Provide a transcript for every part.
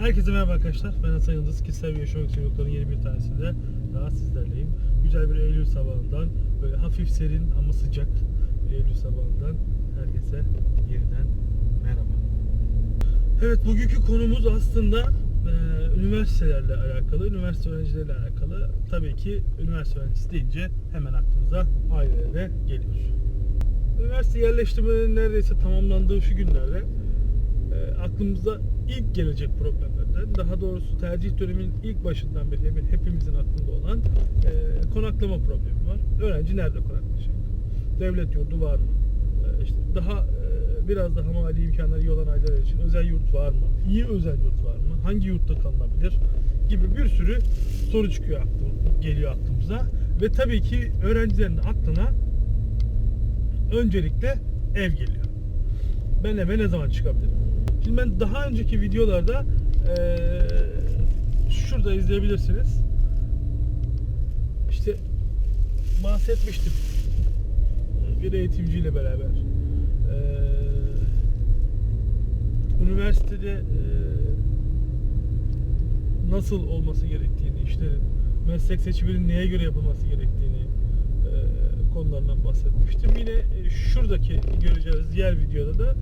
Herkese merhaba arkadaşlar. Ben Hasan Yıldız. Kişisel bir için yolların yeni bir tanesinde daha sizlerleyim. Güzel bir Eylül sabahından, böyle hafif serin ama sıcak bir Eylül sabahından herkese yeniden merhaba. Evet bugünkü konumuz aslında e, üniversitelerle alakalı, üniversite öğrencileriyle alakalı. Tabii ki üniversite öğrencisi deyince hemen aklımıza ailelere geliyor. Üniversite yerleştirmenin neredeyse tamamlandığı şu günlerde e, aklımıza ilk gelecek problemlerden, daha doğrusu tercih döneminin ilk başından beri hemen hepimizin aklında olan e, konaklama problemi var. Öğrenci nerede konaklayacak? Devlet yurdu var mı? E, işte daha e, biraz daha mali imkanları iyi olan aileler için özel yurt var mı? İyi özel yurt var mı? Hangi yurtta kalınabilir? Gibi bir sürü soru çıkıyor aklım, geliyor aklımıza. Ve tabii ki öğrencilerin aklına öncelikle ev geliyor. Ben eve ne zaman çıkabilirim? Şimdi ben daha önceki videolarda eee, şurada izleyebilirsiniz. İşte bahsetmiştim bir eğitimciyle beraber. Eee, üniversitede eee, nasıl olması gerektiğini, işlerin meslek seçiminin neye göre yapılması gerektiğini eee, konularından bahsetmiştim. Yine e, şuradaki göreceğiz diğer videoda da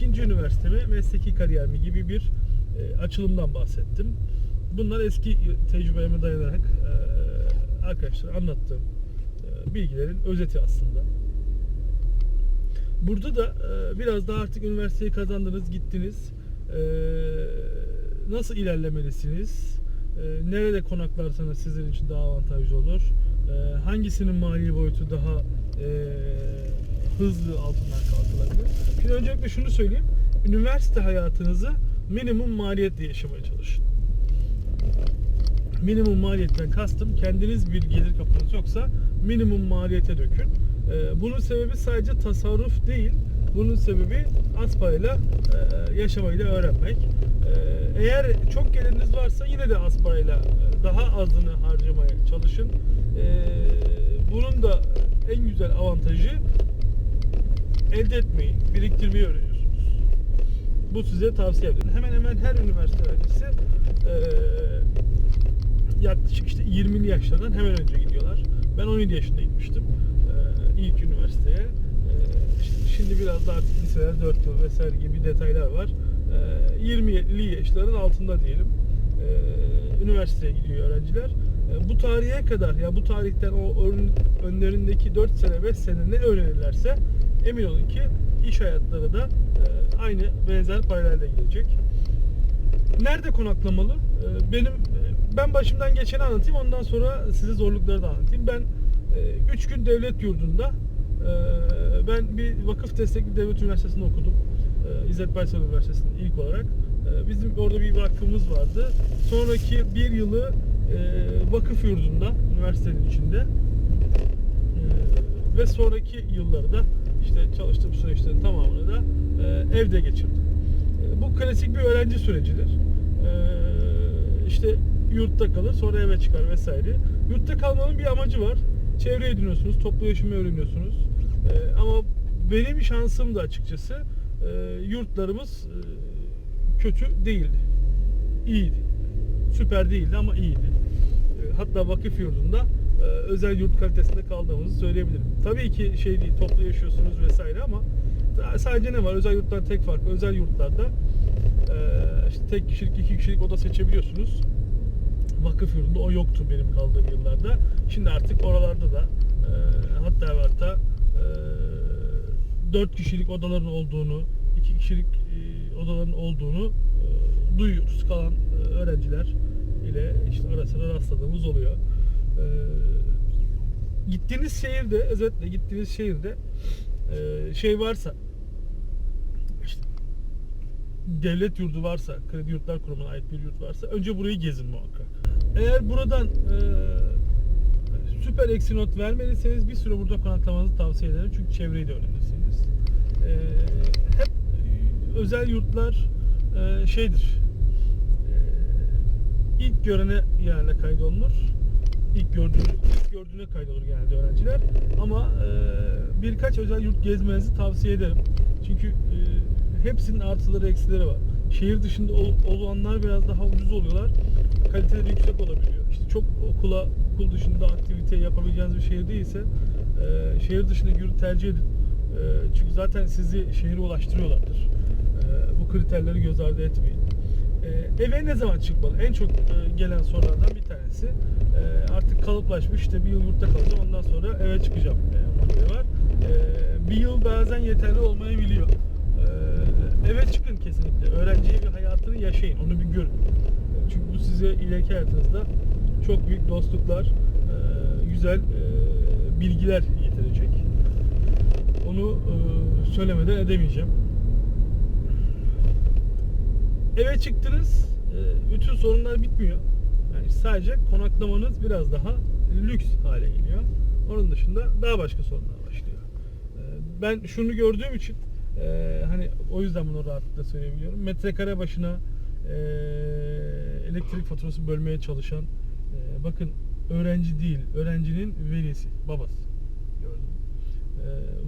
ikinci üniversiteme mesleki kariyer mi gibi bir e, açılımdan bahsettim. Bunlar eski tecrübelerime dayanarak e, arkadaşlar anlattığım e, bilgilerin özeti aslında. Burada da e, biraz daha artık üniversiteyi kazandınız, gittiniz. E, nasıl ilerlemelisiniz? E, nerede konaklarsanız sizin için daha avantajlı olur. E, hangisinin mali boyutu daha e, hızlı altından kalkılabilir? Şimdi öncelikle şunu söyleyeyim. Üniversite hayatınızı minimum maliyetle yaşamaya çalışın. Minimum maliyetten kastım kendiniz bir gelir kapınız yoksa minimum maliyete dökün. Ee, bunun sebebi sadece tasarruf değil. Bunun sebebi az parayla e, yaşamayı da öğrenmek. Ee, eğer çok geliriniz varsa yine de az parayla e, daha azını harcamaya çalışın. Ee, bunun da en güzel avantajı elde etmeyi, biriktirmeyi öğreniyorsunuz. Bu size tavsiye ederim. Hemen hemen her üniversite öğrencisi e, yaklaşık işte 20'li yaşlardan hemen önce gidiyorlar. Ben 17 yaşında gitmiştim e, ilk üniversiteye. E, şi- şimdi biraz daha artık liseler 4 yıl vesaire gibi detaylar var. E, 20'li yaşların altında diyelim. E, üniversiteye gidiyor öğrenciler. Bu tarihe kadar ya bu tarihten o ön- önlerindeki 4 sene 5 sene ne öğrenirlerse emin olun ki iş hayatları da e, aynı benzer paralelde gidecek. Nerede konaklamalı? Ee, Benim ben başımdan geçeni anlatayım ondan sonra size zorlukları da anlatayım. Ben 3 gün devlet yurdunda e, ben bir vakıf destekli devlet üniversitesinde okudum. E, İzzet Baysal Üniversitesi'nde ilk olarak. E, Bizim orada bir vakfımız vardı. Sonraki bir yılı e, vakıf yurdunda, üniversitenin içinde. E, Ve sonraki yılları da işte çalıştığım süreçlerin tamamını da e, evde geçirdim. E, Bu klasik bir öğrenci sürecidir. E, işte yurtta kalır, sonra eve çıkar vesaire. Yurtta kalmanın bir amacı var. Çevre ediniyorsunuz, toplu yaşamı öğreniyorsunuz. E, ama benim şansım da açıkçası e, yurtlarımız e, kötü değildi. İyiydi. Süper değildi ama iyiydi. E, Hatta vakıf yurdunda özel yurt kalitesinde kaldığımızı söyleyebilirim. Tabii ki şey değil, toplu yaşıyorsunuz vesaire ama sadece ne var? Özel yurtlar tek farkı. Özel yurtlarda e, işte tek kişilik, iki kişilik oda seçebiliyorsunuz. Vakıf yurdunda o yoktu benim kaldığım yıllarda. Şimdi artık oralarda da e, hatta ve hatta e, 4 kişilik odaların olduğunu, iki kişilik e, odaların olduğunu e, duyuyoruz. Kalan e, öğrenciler ile işte ara sıra rastladığımız oluyor. E, gittiğiniz şehirde, özetle gittiğiniz şehirde e, şey varsa işte devlet yurdu varsa, kredi yurtlar kurumuna ait bir yurt varsa önce burayı gezin muhakkak. Eğer buradan e, süper eksi not vermediyseniz bir süre burada konaklamanızı tavsiye ederim. Çünkü çevreyi de öğrenirsiniz. E, hep e, özel yurtlar e, şeydir. E, ilk görene yerine kaydolunur. İlk gördüğünü, ilk gördüğüne kaydolur genelde öğrenciler. Ama e, birkaç özel yurt gezmenizi tavsiye ederim. Çünkü e, hepsinin artıları eksileri var. şehir dışında ol- olanlar biraz daha ucuz oluyorlar. Kaliteleri yüksek olabiliyor. İşte çok okula, okul dışında aktivite yapabileceğiniz bir şehir değilse e, şehir dışına yurt tercih edin. E, çünkü zaten sizi şehre ulaştırıyorlardır. E, bu kriterleri göz ardı etmeyin. E, eve ne zaman çıkmalı? En çok e, gelen sorulardan bir tanesi. E, artık kalıplaşmış işte bir yıl yurtta kalacağım ondan sonra eve çıkacağım e, var. Bir yıl bazen yeterli olmayabiliyor. Eve çıkın kesinlikle. Öğrenci evi hayatını yaşayın. Onu bir görün. Çünkü bu size ileriki hayatınızda çok büyük dostluklar, güzel bilgiler getirecek. Onu söylemeden edemeyeceğim. Eve çıktınız, e, bütün sorunlar bitmiyor. Yani sadece konaklamanız biraz daha lüks hale geliyor. Onun dışında daha başka sorunlar başlıyor. E, Ben şunu gördüğüm için e, hani o yüzden bunu rahatlıkla söyleyebiliyorum. Metrekare başına elektrik faturası bölmeye çalışan bakın öğrenci değil, öğrencinin velisi, babası gördüm.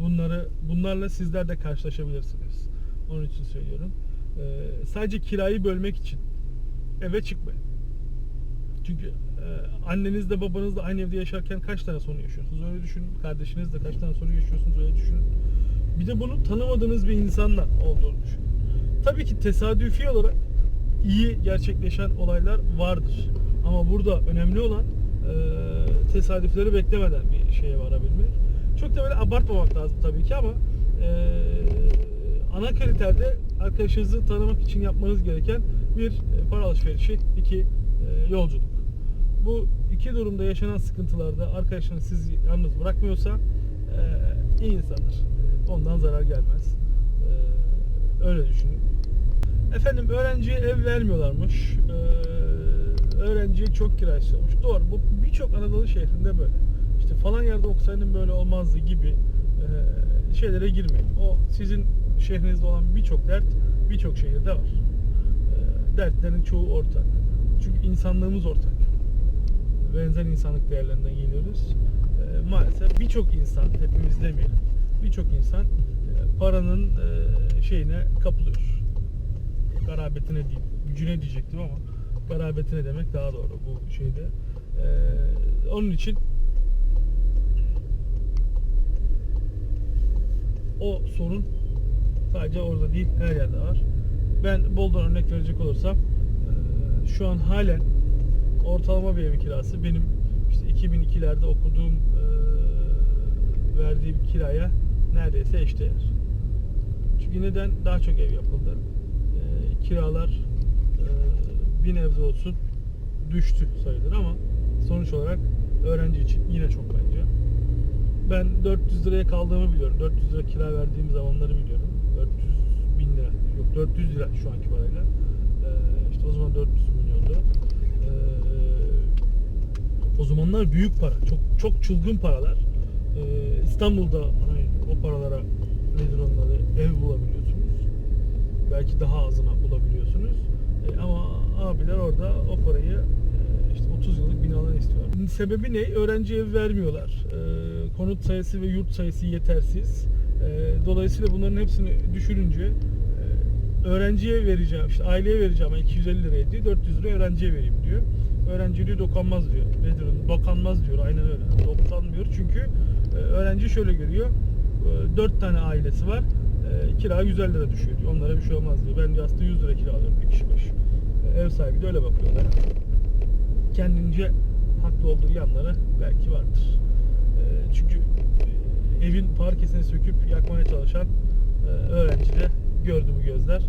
Bunları bunlarla sizler de karşılaşabilirsiniz. Onun için söylüyorum. E, Sadece kirayı bölmek için eve çıkmayın. Çünkü e, annenizle babanızla aynı evde yaşarken kaç tane sorun yaşıyorsunuz öyle düşünün. Kardeşinizle kaç tane sorun yaşıyorsunuz öyle düşünün. Bir de bunu tanımadığınız bir insanla olduğunu düşünün. Tabii ki tesadüfi olarak iyi gerçekleşen olaylar vardır. Ama burada önemli olan e, tesadüfleri beklemeden bir şeye varabilmek. Çok da böyle abartmamak lazım tabii ki ama e, ana kriterde arkadaşınızı tanımak için yapmanız gereken bir e, para alışverişi, iki e, yolculuk. Bu iki durumda yaşanan sıkıntılarda arkadaşlarınız sizi yalnız bırakmıyorsa e, iyi insandır. Ondan zarar gelmez. Öyle düşünün. Efendim öğrenciye ev vermiyorlarmış. Öğrenciye çok kira istiyormuş. Doğru. Bu birçok Anadolu şehrinde böyle. İşte falan yerde okusaydın böyle olmazdı gibi şeylere girmeyin. O sizin şehrinizde olan birçok dert birçok şehirde var. E, dertlerin çoğu ortak. Çünkü insanlığımız ortak. Benzer insanlık değerlerinden geliyoruz. E, maalesef birçok insan, hepimiz demeyelim, birçok insan e, paranın e, şeyine kapılıyor. Garabetine değil, gücüne diyecektim ama garabetine demek daha doğru bu şeyde. E, onun için o sorun sadece orada değil her yerde var. Ben Boldan örnek verecek olursam şu an halen ortalama bir ev kirası benim işte 2002'lerde okuduğum verdiğim kiraya neredeyse eşdeğer. Çünkü neden? Daha çok ev yapıldı. Kiralar bir nebze olsun düştü sayılır ama sonuç olarak öğrenci için yine çok bence. Ben 400 liraya kaldığımı biliyorum. 400 lira kira verdiğim zamanları biliyorum. 400 bin lira. Yok 400 lira şu anki parayla. Ee, işte o zaman 400 milyondu. Ee, o zamanlar büyük para. Çok çok çılgın paralar. Ee, İstanbul'da hani o paralara nedir onun adı ev bulabiliyorsunuz. Belki daha azına bulabiliyorsunuz. Ee, ama abiler orada o parayı e, işte 30 yıllık binalar istiyor. Sebebi ne? Öğrenci ev vermiyorlar. Ee, konut sayısı ve yurt sayısı yetersiz. Ee, dolayısıyla bunların hepsini düşününce e, öğrenciye vereceğim, işte aileye vereceğim 250 liraya diyor, 400 lira öğrenciye vereyim diyor. Öğrenci diyor dokanmaz diyor. Nedir? Dokanmaz diyor, aynen öyle. Dokanmıyor çünkü e, öğrenci şöyle görüyor. 4 tane ailesi var. E, kira 150 lira düşüyor diyor. Onlara bir şey olmaz diyor. Ben diyor aslında 100 lira kira alıyorum bir kişi başı. E, ev sahibi de öyle bakıyorlar. Kendince haklı olduğu yanları belki vardır. E, çünkü e, evin parkesini söküp yakmaya çalışan e, öğrenci de gördü bu gözler.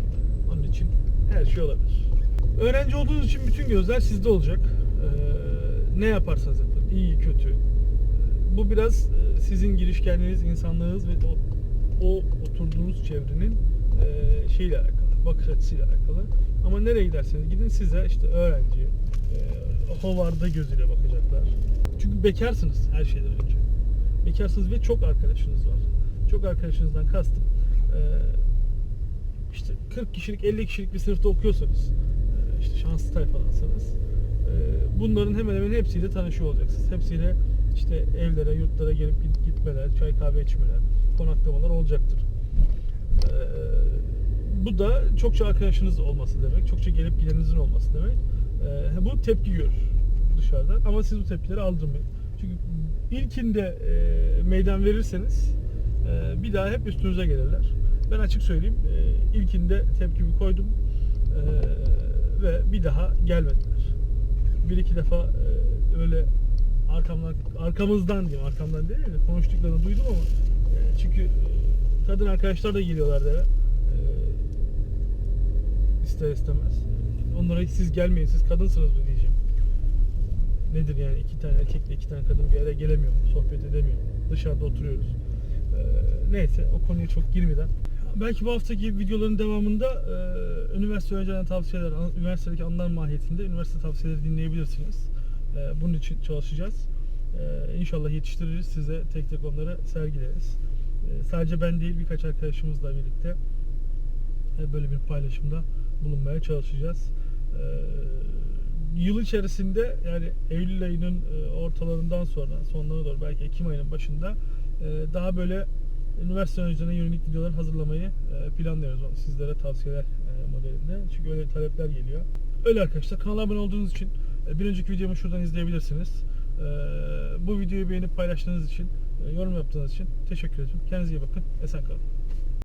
Onun için her şey olabilir. Öğrenci olduğunuz için bütün gözler sizde olacak. E, ne yaparsanız yapın, iyi kötü. Bu biraz e, sizin girişkenliğiniz, insanlığınız ve o, o oturduğunuz çevrenin e, şeyle alakalı, bakış açısıyla alakalı. Ama nereye giderseniz gidin size işte öğrenci, e, hovarda gözüyle bakacaklar. Çünkü bekarsınız her şeyden önce. Bekarsınız ve çok arkadaşınız var. Çok arkadaşınızdan kastım. e, işte 40 kişilik, 50 kişilik bir sınıfta okuyorsanız, e, işte şanslı tayfadansanız, e, bunların hemen hemen hepsiyle tanışıyor olacaksınız. Hepsiyle işte evlere, yurtlara gelip git- gitmeler, çay kahve içmeler, konaklamalar olacaktır. E, bu da çokça arkadaşınız olması demek. Çokça gelip gidenizin olması demek. Bu tepki görür dışarıdan. Ama siz bu tepkileri aldırmayın. Çünkü ilkinde meydan verirseniz bir daha hep üstünüze gelirler. Ben açık söyleyeyim. E, ilkinde tepkimi koydum. E, ve bir daha gelmediler. Bir iki defa e, öyle arkamdan arkamızdan diyeyim arkamdan değil de konuştuklarını duydum ama e, çünkü kadın arkadaşlar da geliyorlardı eve. E, ister istemez. Onlara siz gelmeyin siz kadınsınız mı diyeceğim. Nedir yani iki tane erkekle iki tane kadın bir araya gelemiyor? Sohbet edemiyor? Dışarıda oturuyoruz. Neyse o konuya çok girmeden Belki bu haftaki videoların devamında e, üniversite öğrencilerine tavsiyeler, üniversitedeki anılar mahiyetinde üniversite tavsiyeleri dinleyebilirsiniz. E, bunun için çalışacağız. E, inşallah yetiştiririz. Size tek tek onları sergileriz. E, sadece ben değil birkaç arkadaşımızla birlikte e, böyle bir paylaşımda bulunmaya çalışacağız. E, yıl içerisinde yani Eylül ayının e, ortalarından sonra sonlarına doğru belki Ekim ayının başında e, daha böyle üniversite öğrencilerine yönelik videolar hazırlamayı e, planlıyoruz. Sizlere tavsiyeler e, modelinde. Çünkü öyle talepler geliyor. Öyle arkadaşlar. Kanala abone olduğunuz için e, bir önceki videomu şuradan izleyebilirsiniz. Bu videoyu beğenip paylaştığınız için, yorum yaptığınız için teşekkür ederim. Kendinize iyi bakın. Esen kalın.